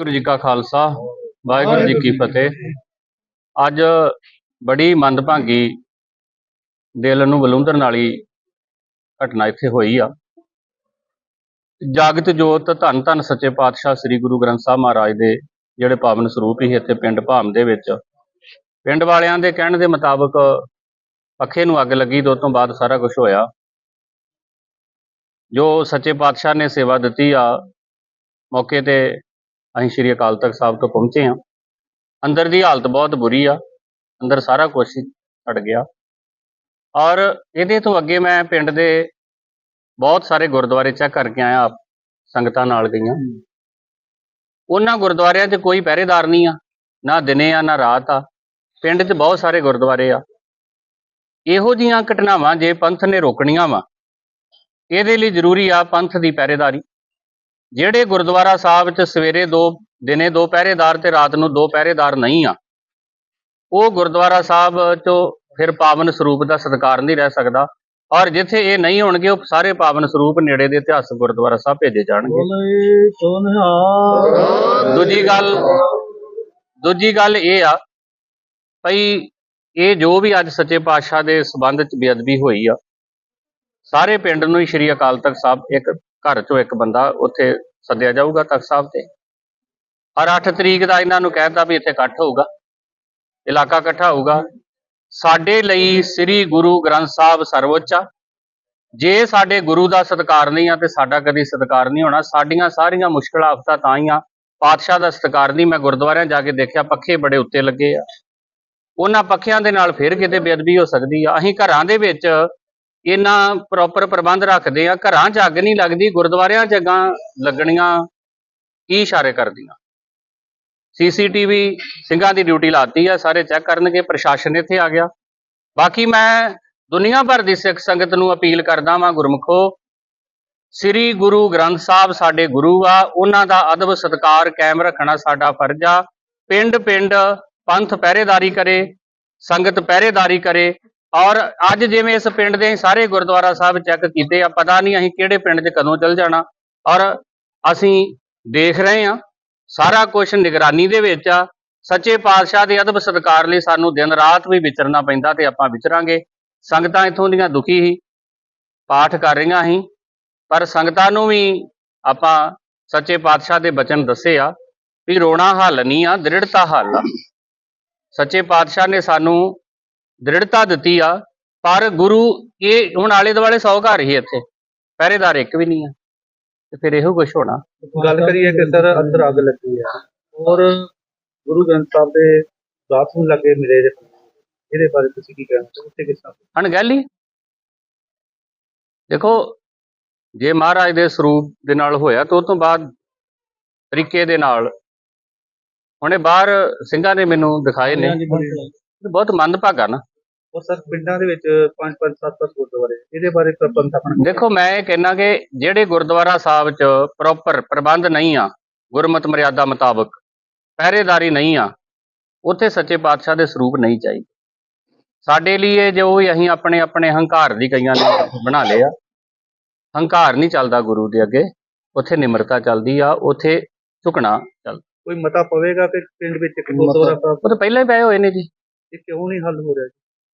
ਵਾਹਿਗੁਰੂ ਜੀ ਕਾ ਖਾਲਸਾ, ਵਾਹਿਗੁਰੂ ਜੀ ਕੀ ਫਤਿਹ। ਅੱਜ ਬੜੀ ਮੰਦਭਾਗੀ ਦਿਲ ਨੂੰ ਬਲੁੰਦਰਨ ਵਾਲੀ ਘਟਨਾ ਇੱਥੇ ਹੋਈ ਆ। ਜਾਗਤ ਜੋਤ ਧੰਨ ਧੰਨ ਸੱਚੇ ਪਾਤਸ਼ਾਹ ਸ੍ਰੀ ਗੁਰੂ ਗ੍ਰੰਥ ਸਾਹਿਬ ਮਹਾਰਾਜ ਦੇ ਜਿਹੜੇ ਪਾਵਨ ਸਰੂਪ ਹੀ ਇੱਥੇ ਪਿੰਡ ਭਾਮ ਦੇ ਵਿੱਚ। ਪਿੰਡ ਵਾਲਿਆਂ ਦੇ ਕਹਿਣ ਦੇ ਮੁਤਾਬਕ ਪੱਖੇ ਨੂੰ ਅੱਗ ਲੱਗੀ ਤੇ ਉਸ ਤੋਂ ਬਾਅਦ ਸਾਰਾ ਕੁਝ ਹੋਇਆ। ਜੋ ਸੱਚੇ ਪਾਤਸ਼ਾਹ ਨੇ ਸੇਵਾ ਦਿੱਤੀ ਆ, ਮੌਕੇ ਤੇ ਅਸੀਂ ਸ਼੍ਰੀ ਅਕਾਲ ਤਖਤ ਸਾਹਿਬ ਤੋਂ ਪਹੁੰਚੇ ਹਾਂ। ਅੰਦਰ ਦੀ ਹਾਲਤ ਬਹੁਤ ਬੁਰੀ ਆ। ਅੰਦਰ ਸਾਰਾ ਕੁਝ ਛੱਡ ਗਿਆ। ਔਰ ਇਹਦੇ ਤੋਂ ਅੱਗੇ ਮੈਂ ਪਿੰਡ ਦੇ ਬਹੁਤ ਸਾਰੇ ਗੁਰਦੁਆਰੇ ਚੈੱਕ ਕਰਕੇ ਆਇਆ ਸੰਗਤਾਂ ਨਾਲ ਗਈਆਂ। ਉਹਨਾਂ ਗੁਰਦੁਆਰਿਆਂ 'ਚ ਕੋਈ ਪਹਿਰੇਦਾਰ ਨਹੀਂ ਆ ਨਾ ਦਿਨੇ ਆ ਨਾ ਰਾਤ ਆ। ਪਿੰਡ 'ਚ ਬਹੁਤ ਸਾਰੇ ਗੁਰਦੁਆਰੇ ਆ। ਇਹੋ ਜੀਆਂ ਘਟਨਾਵਾਂ ਜੇ ਪੰਥ ਨੇ ਰੋਕਣੀਆਂ ਵਾ ਇਹਦੇ ਲਈ ਜ਼ਰੂਰੀ ਆ ਪੰਥ ਦੀ ਪਹਿਰੇਦਾਰੀ। ਜਿਹੜੇ ਗੁਰਦੁਆਰਾ ਸਾਹਿਬ 'ਚ ਸਵੇਰੇ ਦੋ, ਦਿਨੇ ਦੋ ਪਹਿਰੇਦਾਰ ਤੇ ਰਾਤ ਨੂੰ ਦੋ ਪਹਿਰੇਦਾਰ ਨਹੀਂ ਆ, ਉਹ ਗੁਰਦੁਆਰਾ ਸਾਹਿਬ 'ਚੋਂ ਫਿਰ ਪਾਵਨ ਸਰੂਪ ਦਾ ਸਤਿਕਾਰ ਨਹੀਂ ਰਹਿ ਸਕਦਾ। ਔਰ ਜਿੱਥੇ ਇਹ ਨਹੀਂ ਹੋਣਗੇ, ਉਹ ਸਾਰੇ ਪਾਵਨ ਸਰੂਪ ਨੇੜੇ ਦੇ ਇਤਿਹਾਸਕ ਗੁਰਦੁਆਰਾ ਸਾਹਿਬ ਭੇਜੇ ਜਾਣਗੇ। ਦੂਜੀ ਗੱਲ ਦੂਜੀ ਗੱਲ ਇਹ ਆ, ਭਈ ਇਹ ਜੋ ਵੀ ਅੱਜ ਸੱਚੇ ਪਾਤਸ਼ਾਹ ਦੇ ਸਬੰਧ ਚ ਬੇਅਦਬੀ ਹੋਈ ਆ, ਸਾਰੇ ਪਿੰਡ ਨੂੰ ਹੀ ਸ਼੍ਰੀ ਅਕਾਲ ਤਖਤ ਸਾਹਿਬ ਇੱਕ ਘਰ ਚੋਂ ਇੱਕ ਬੰਦਾ ਉੱਥੇ ਸੱਦਿਆ ਜਾਊਗਾ ਤਖਤ ਸਾਹਿਬ ਤੇ। ਹਰ 8 ਤਰੀਕ ਦਾ ਇਹਨਾਂ ਨੂੰ ਕਹਿਤਾ ਵੀ ਇੱਥੇ ਇਕੱਠ ਹੋਊਗਾ, ਇਲਾਕਾ ਇਕੱਠਾ ਹੋਊਗਾ। ਸਾਡੇ ਲਈ ਸ੍ਰੀ ਗੁਰੂ ਗ੍ਰੰਥ ਸਾਹਿਬ ਸਰਵਉੱਚ ਆ। ਜੇ ਸਾਡੇ ਗੁਰੂ ਦਾ ਸਤਿਕਾਰ ਨਹੀਂ ਆ ਤੇ ਸਾਡਾ ਕਦੀ ਸਤਿਕਾਰ ਨਹੀਂ ਹੋਣਾ। ਸਾਡੀਆਂ ਸਾਰੀਆਂ ਮੁਸ਼ਕਲਾਂ ਆਫਤਾਂ ਤਾਂ ਹੀ ਆ। ਪਾਤਸ਼ਾਹ ਦਾ ਸਤਿਕਾਰ ਨਹੀਂ, ਮੈਂ ਗੁਰਦੁਆਰਿਆਂ ਜਾ ਕੇ ਦੇਖਿਆ, ਪੱਖੇ ਬੜੇ ਉੱਤੇ ਲੱਗੇ ਆ। ਉਹਨਾਂ ਪੱਖਿਆਂ ਦੇ ਨਾਲ ਫਿਰ ਕਿਤੇ ਬੇਅਦਬੀ ਹੋ ਸਕਦੀ ਆ। ਅਸੀਂ ਘਰਾਂ ਦੇ ਵਿੱਚ ਇੰਨਾ ਪ੍ਰੋਪਰ ਪ੍ਰਬੰਧ ਰੱਖਦੇ ਆ, ਘਰਾਂ 'ਚ ਅੱਗ ਨਹੀਂ ਲੱਗਦੀ, ਗੁਰਦੁਆਰਿਆਂ 'ਚ ਅੱਗਾਂ ਲੱਗਣੀਆਂ ਕੀ ਇਸ਼ਾਰੇ ਕਰਦੀਆਂ? ਸੀਸੀਟੀਵੀ ਸਿੰਘਾਂ ਦੀ ਡਿਊਟੀ ਲਾਤੀ ਆ, ਸਾਰੇ ਚੈੱਕ ਕਰਨਗੇ, ਪ੍ਰਸ਼ਾਸਨ ਇੱਥੇ ਆ ਗਿਆ। ਬਾਕੀ ਮੈਂ ਦੁਨੀਆ ਭਰ ਦੀ ਸਿੱਖ ਸੰਗਤ ਨੂੰ ਅਪੀਲ ਕਰਦਾ ਵਾਂ, ਗੁਰਮਖੋ, ਸ੍ਰੀ ਗੁਰੂ ਗ੍ਰੰਥ ਸਾਹਿਬ ਸਾਡੇ ਗੁਰੂ ਆ, ਉਹਨਾਂ ਦਾ ਅਦਬ ਸਤਕਾਰ ਕਾਇਮ ਰੱਖਣਾ ਸਾਡਾ ਫਰਜ਼ ਆ। ਪਿੰਡ ਪਿੰਡ ਪੰਥ ਪਹਿਰੇਦਾਰੀ ਕਰੇ, ਸੰਗਤ ਪਹਿਰੇਦਾਰੀ ਕਰੇ ਔਰ ਅੱਜ ਜਿਵੇਂ ਇਸ ਪਿੰਡ ਦੇ ਸਾਰੇ ਗੁਰਦੁਆਰਾ ਸਾਹਿਬ ਚੈੱਕ ਕੀਤੇ ਆ, ਪਤਾ ਨਹੀਂ ਅਸੀਂ ਕਿਹੜੇ ਪਿੰਡ 'ਚ ਕਦੋਂ ਚੱਲ ਜਾਣਾ। ਔਰ ਅਸੀਂ ਦੇਖ ਰਹੇ ਆ ਸਾਰਾ ਕੁਝ ਨਿਗਰਾਨੀ ਦੇ ਵਿੱਚ ਆ। ਸੱਚੇ ਪਾਤਸ਼ਾਹ ਦੇ ਅਦਬ ਸਤਕਾਰ ਲਈ ਸਾਨੂੰ ਦਿਨ ਰਾਤ ਵੀ ਵਿਚਰਨਾ ਪੈਂਦਾ ਤੇ ਆਪਾਂ ਵਿਚਰਾਂਗੇ। ਸੰਗਤਾਂ ਇਥੋਂ ਦੀਆਂ ਦੁਖੀ ਸੀ, ਪਾਠ ਕਰ ਰਹੀਆਂ ਸੀ, ਪਰ ਸੰਗਤਾਂ ਨੂੰ ਵੀ ਆਪਾਂ ਸੱਚੇ ਪਾਤਸ਼ਾਹ ਦੇ ਬਚਨ ਦੱਸੇ ਆ ਵੀ ਰੋਣਾ ਹੱਲ ਨਹੀਂ ਆ, ਦ੍ਰਿੜਤਾ ਹੱਲ ਆ। ਸੱਚੇ ਪਾਤਸ਼ਾਹ ਨੇ ਸਾਨੂੰ ਦ੍ਰਿੜਤਾ ਦਿੱਤੀ ਆ ਪਰ ਗੁਰੂ ਇਹ ਹੁਣ ਆਲੇ ਦੁਆਲੇ 100 ਘਰ ਹੀ ਇੱਥੇ ਪਹਿਰੇਦਾਰ ਇੱਕ ਵੀ ਨਹੀਂ ਆ ਤੇ ਫਿਰ ਇਹੋ ਕੁਝ ਹੋਣਾ। ਗੱਲ ਕਰੀਏ ਕਿ ਸਰ ਅੰਦਰ ਅੱਗ ਲੱਗੀ ਹੈ ਔਰ ਗੁਰੂ ਗ੍ਰੰਥ ਸਾਹਿਬ ਦੇ ਬਾਥਰੂਮ ਲੱਗੇ ਮਿਲੇ ਇਹਦੇ ਬਾਰੇ ਤੁਸੀਂ ਕੀ ਕਹਿਣਾ ਚਾਹੁੰਦੇ ਉੱਥੇ ਕਿਸ ਤਰ੍ਹਾਂ? ਅਣਗਹਿਲੀ ਦੇਖੋ ਜੇ ਮਹਾਰਾਜ ਦੇ ਸਰੂਪ ਦੇ ਨਾਲ ਹੋਇਆ ਤਾਂ ਉਸ ਤੋਂ ਬਾਅਦ ਤਰੀਕੇ ਦੇ ਨਾਲ ਹੁਣੇ ਬਾਹਰ ਸਿੰਘਾਂ ਨੇ ਮੈਨੂੰ ਦਿਖਾਏ ਨੇ ਬਹੁਤ ਮੰਦਭਾਗਾ ਨਾ। ਔਰ ਸਰ ਪਿੰਡਾਂ ਦੇ ਵਿੱਚ ਪੰਜ ਪੰਜ ਸੱਤ ਸੱਤ ਗੁਰਦੁਆਰੇ ਇਹਦੇ ਬਾਰੇ ਪ੍ਰਬੰਧ ਆਪਣਾ ਦੇਖੋ ਮੈਂ ਇਹ ਕਹਿਣਾ ਕਿ ਜਿਹੜੇ ਗੁਰਦੁਆਰਾ ਸਾਹਿਬ 'ਚ ਪ੍ਰੋਪਰ ਪ੍ਰਬੰਧ ਨਹੀਂ ਆ ਗੁਰਮਤ ਮਰਿਆਦਾ ਮੁਤਾਬਕ ਪਹਿਰੇਦਾਰੀ ਨਹੀਂ ਆ ਉੱਥੇ ਸੱਚੇ ਪਾਤਸ਼ਾਹ ਦੇ ਸਰੂਪ ਨਹੀਂ ਚਾਹੀਦੇ। ਸਾਡੇ ਲਈ ਇਹ ਜੋ ਅਸੀਂ ਆਪਣੇ ਆਪਣੇ ਹੰਕਾਰ ਦੀ ਕਈਆਂ ਨੇ ਬਣਾ ਲਏ ਆ ਹੰਕਾਰ ਨਹੀਂ ਚੱਲਦਾ ਗੁਰੂ ਦੇ ਅੱਗੇ ਉੱਥੇ ਨਿਮਰਤਾ ਚੱਲਦੀ ਆ ਉੱਥੇ ਝੁਕਣਾ ਚੱਲਦਾ। ਕੋਈ ਮਤਾ ਪਵੇਗਾ ਕਿ ਪਿੰਡ ਵਿੱਚ ਇੱਕ ਗੁਰਦੁਆਰਾ ਸਾਹਿਬ? ਉਹ ਤਾਂ ਪਹਿਲਾਂ ਹੀ ਪਏ ਹੋਏ ਨੇ ਜੀ। ਇਹ ਕਿਉਂ ਨਹੀਂ ਹੱਲ ਹੋ ਰਿਹਾ ਜੀ?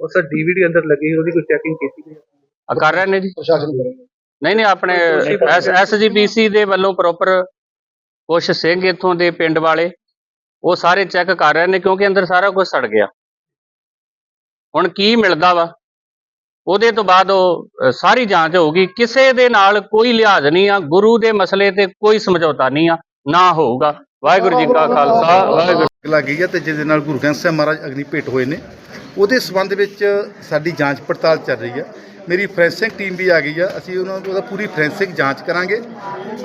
ਉਹ ਸਰ ਡੀਵੀਡੀ ਅੰਦਰ ਲੱਗੀ ਉਹਦੀ ਕੋਈ ਚੈਕਿੰਗ ਕੀਤੀ ਗਈ ਆ ਕਰ ਰਹੇ ਨੇ ਜੀ? ਪ੍ਰਸ਼ਾਸਨ ਨਹੀਂ ਨਹੀਂ ਆਪਣੇ ਐਸਜੀਪੀਸੀ ਦੇ ਵੱਲੋਂ ਪ੍ਰੋਪਰ ਕੁਛ ਸਿੰਘ ਇੱਥੋਂ ਦੇ ਪਿੰਡ ਵਾਲੇ ਉਹ ਸਾਰੇ ਚੈੱਕ ਕਰ ਰਹੇ ਨੇ ਕਿਉਂਕਿ ਅੰਦਰ ਸਾਰਾ ਕੁਝ ਸੜ ਗਿਆ। ਹੁਣ ਕੀ ਮਿਲਦਾ ਵਾ? ਉਹਦੇ ਤੋਂ ਬਾਅਦ ਉਹ ਸਾਰੀ ਜਾਂਚ ਹੋਊਗੀ। ਕਿਸੇ ਦੇ ਨਾਲ ਕੋਈ ਲਿਹਾਜ਼ ਨਹੀਂ ਆ ਗੁਰੂ ਦੇ ਮਸਲੇ ਤੇ ਕੋਈ ਸਮਝੌਤਾ ਨਹੀਂ ਆ ਨਾ ਹੋਊਗਾ। ਵਾਹਿਗੁਰੂ ਜੀ ਕਾ ਖਾਲਸਾ, ਵਾਹਿਗੁਰੂ ਲੱਗੀ ਹੈ ਤੇ ਜਿਹਦੇ ਨਾਲ ਗੁਰੂ ਗ੍ਰੰਥ ਸਾਹਿਬ ਮਹਾਰਾਜ ਅਗਨੀ ਭੇਟ ਹੋਏ ਨੇ। ਉਹਦੇ ਸਬੰਧ ਵਿੱਚ ਸਾਡੀ ਜਾਂਚ ਪੜਤਾਲ ਚੱਲ ਰਹੀ ਹੈ। ਮੇਰੀ ਫੋਰੈਂਸਿਕ ਟੀਮ ਵੀ ਆ ਗਈ ਆ। ਅਸੀਂ ਉਹਨਾਂ ਉਹਦਾ ਪੂਰੀ ਫੋਰੈਂਸਿਕ ਜਾਂਚ ਕਰਾਂਗੇ।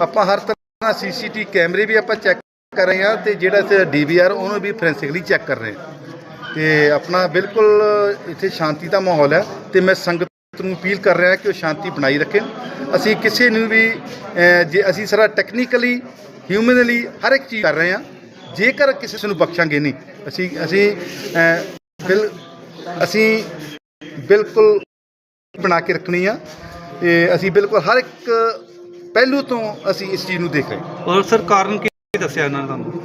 ਆਪਾਂ ਹਰ ਤਰ੍ਹਾਂ ਸੀਸੀਟੀ ਕੈਮਰੇ ਵੀ ਆਪਾਂ ਚੈੱਕ ਕਰ ਰਹੇ ਹਾਂ ਤੇ ਜਿਹੜਾ ਇੱਥੇ ਡੀਵੀਆਰ ਉਹਨੂੰ ਵੀ ਫੋਰੈਂਸਿਕਲੀ ਚੈੱਕ ਕਰ ਰਹੇ ਹਾਂ। ਤੇ ਆਪਣਾ ਬਿਲਕੁਲ ਇੱਥੇ ਸ਼ਾਂਤੀ ਦਾ ਮਾਹੌਲ ਹੈ ਤੇ ਮੈਂ ਸੰਗਤ ਨੂੰ ਅਪੀਲ ਕਰ ਰਿਹਾ ਕਿ ਉਹ ਸ਼ਾਂਤੀ ਬਣਾਈ ਰੱਖੇ। ਅਸੀਂ ਕਿਸੇ ਨੂੰ ਵੀ ਜੇ ਅਸੀਂ ਸਾਰਾ ਟੈਕਨੀਕਲੀ ਹਿਊਮਨਲੀ ਹਰ ਇੱਕ ਚੀਜ਼ ਕਰ ਰਹੇ ਹਾਂ। ਜੇਕਰ ਕਿਸੇ ਨੂੰ ਬਖਸ਼ਾਂਗੇ ਨਹੀਂ, ਅਸੀਂ ਅਸੀਂ ਬਿਲ, ਅਸੀਂ ਬਿਲਕੁਲ ਬਣਾ ਕੇ ਰੱਖਣੀ ਆ। ਤੇ ਅਸੀਂ ਬਿਲਕੁਲ ਹਰ ਇੱਕ ਪਹਿਲੂ ਤੋਂ ਅਸੀਂ ਇਸ ਚੀਜ਼ ਨੂੰ ਦੇਖ ਰਹੇ ਹਾਂ। ਔਰ ਸਰ, ਕਾਰਨ ਕੀ ਦੱਸਿਆ ਇਹਨਾਂ ਨੇ ਤੁਹਾਨੂੰ?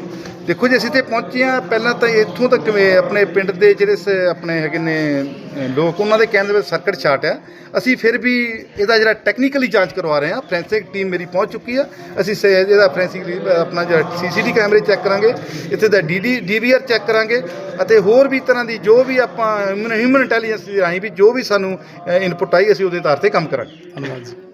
ਦੇਖੋ ਜੀ ਅਸੀਂ ਤੇ ਪਹੁੰਚੇ ਹਾਂ। ਪਹਿਲਾਂ ਤਾਂ ਇੱਥੋਂ ਤੱਕ ਵੀ ਆਪਣੇ ਪਿੰਡ ਦੇ ਜਿਹੜੇ ਸ- ਆਪਣੇ ਹੈਗੇ ਨੇ ਅ, ਲੋਕ ਉਹਨਾਂ ਦੇ ਕਹਿਣ ਦੇ ਵਿੱਚ ਸਰਕਟ ਸ਼ਾਟ ਆ ਅਸੀਂ ਫਿਰ ਵੀ ਇਹਦਾ ਜਿਹੜਾ ਟੈਕਨੀਕਲੀ ਜਾਂਚ ਕਰਵਾ ਰਹੇ ਹਾਂ। ਫੋਰੈਂਸਿਕ ਟੀਮ ਮੇਰੀ ਪਹੁੰਚ ਚੁੱਕੀ ਆ ਅਸੀਂ ਸ- ਇਹਦਾ ਫੋਰੈਂਸਿਕਲੀ ਆਪਣਾ ਜਿਹੜਾ ਸੀਸੀਟੀ ਕੈਮਰੇ ਚੈੱਕ ਕਰਾਂਗੇ। ਇੱਥੇ ਦਾ ਡੀਡੀ ਡੀਵੀਆਰ ਚੈੱਕ ਕਰਾਂਗੇ। ਅਤੇ ਹੋਰ ਵੀ ਤਰ੍ਹਾਂ ਦੀ ਜੋ ਵੀ ਆਪਾਂ ਹਿਊਮਨ ਇੰਟੈਲੀਜੈਂਸ ਰਾਹੀਂ ਵੀ ਜੋ ਵੀ ਸਾਨੂੰ ਇਨਪੁਟ ਆਈ ਅਸੀਂ ਉਹਦੇ ਆਧਾਰ ਤੇ ਕੰਮ ਕਰਾਂਗੇ। ਧੰਨਵਾਦ ਜੀ।